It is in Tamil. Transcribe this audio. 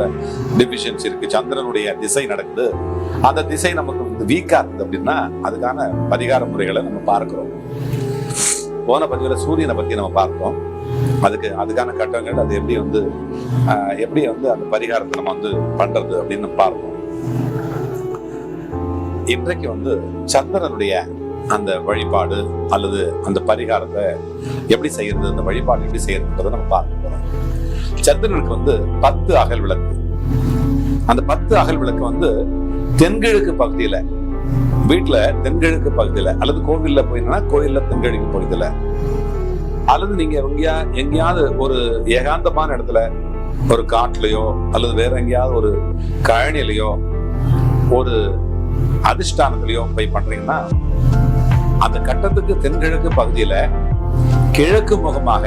கிரகங்கள்ல டெபிஷியன்சி இருக்கு. சந்திரனுடைய திசை நடக்குது. அந்த திசை நமக்கு வந்து வீக்கா இருக்குது அப்படின்னா அதுக்கான பரிகார முறைகளை நம்ம பார்க்கிறோம். போன பதிவுல சூரியனை பத்தி நம்ம பார்த்தோம். அதுக்கு அதுக்கான கட்டங்கள் அது எப்படி வந்து எப்படி வந்து அந்த பரிகாரத்தை நம்ம வந்து பண்றது அப்படின்னு நம்ம பார்த்தோம் இன்றைக்கு வந்து சந்திரனுடைய அந்த வழிபாடு அல்லது அந்த பரிகாரத்தை எப்படி செய்யறது அந்த வழிபாடு எப்படி செய்யறதுன்றதை நம்ம பார்க்க போறோம். சந்திரனுக்கு வந்து பத்து அகல் விளக்கு. அந்த பத்து அகல் விளக்கு வந்து தென்கிழக்கு பகுதியில வீட்டுல தென்கிழக்கு பகுதியில அல்லது கோவில்ல போயிருந்தா கோயில்ல தென்கிழக்கு பகுதியில. அல்லது நீங்க எங்கேயா எங்கேயாவது ஒரு ஏகாந்தமான இடத்துல ஒரு காட்டுலயோ அல்லது வேற எங்கேயாவது ஒரு கழனிலையோ ஒரு அதிஷ்டானத்திலையோ போய் பண்றீங்கன்னா அந்த கட்டத்துக்கு தென்கிழக்கு பகுதியில கிழக்கு முகமாக